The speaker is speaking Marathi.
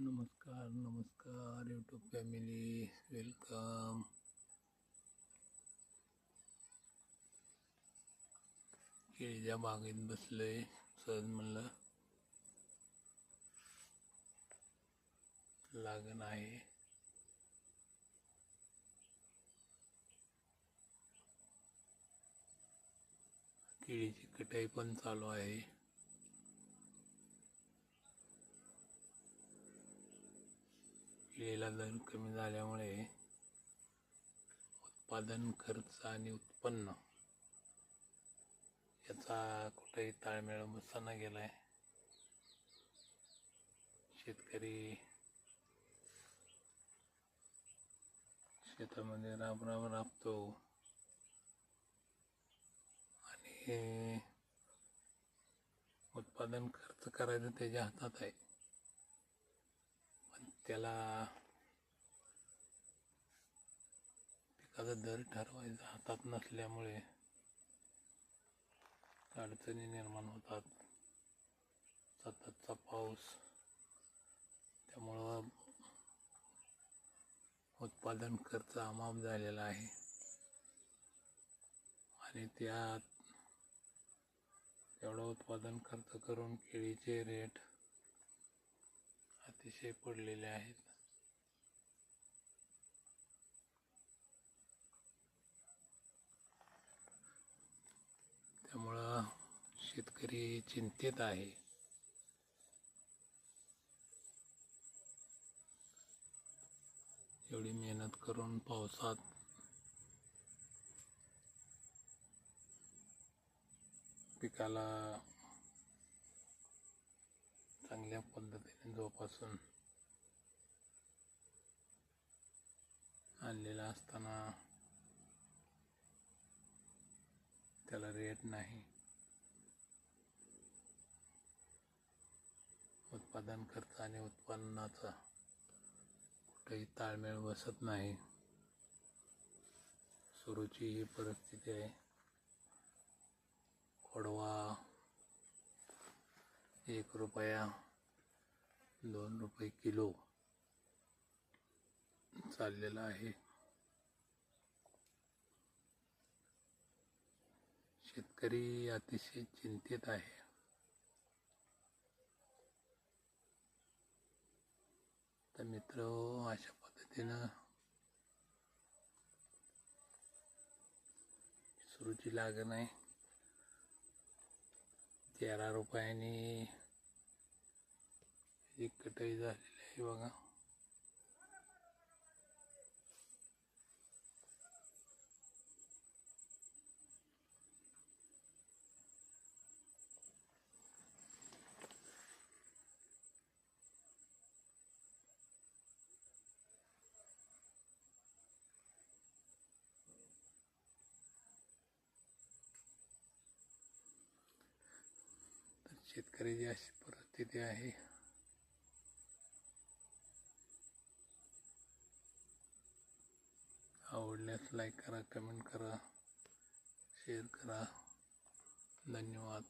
नमस्कार नमस्कार यूट्यूब फॅमिली वेलकम केळीच्या बागेत बसलोय सहज म्हणलं लागण आहे. केळीची कटाई पण चालू आहे. केळीला दर कमी झाल्यामुळे उत्पादन खर्च आणि उत्पन्न याचा कुठेही ताळमेळ बसताना गेलाय. शेतकरी शेतामध्ये राब राब राबतो. आणि उत्पादन खर्च करायचं त्याच्या हातात आहे. त्याला पिकाचा दर ठरवायचा हातात नसल्यामुळे अडचणी निर्माण होतात. सततचा पाऊस त्यामुळं उत्पादन खर्च अमाप झालेला आहे. आणि त्यात एवढं उत्पादन खर्च करून केळीचे रेट अतिशय पडलेले आहेत. त्यामुळं शेतकरी चिंतेत आहे. एवढी मेहनत करून पावसात पिकाला चांगल्या पद्धतीने जोपासून आणलेला असताना त्याला रेट नाही. उत्पादन खर्च आणि उत्पन्नाचा कुठेही ताळमेळ बसत नाही. सुरूची ही परिस्थिती आहे. कोडवा एक रुपया दोन रुपये किलो चाललेला आहे. शेतकरी अतिशय चिंतित आहे. तर मित्र अशा पद्धतीनं सुरूची लागण आहे. तेरा रुपयाने एक कटाई झालेली आहे बघा. तर शेतकऱ्याची अशी परिस्थिती आहे. आवडल्यास लाईक करा कमेंट करा शेअर करा. धन्यवाद.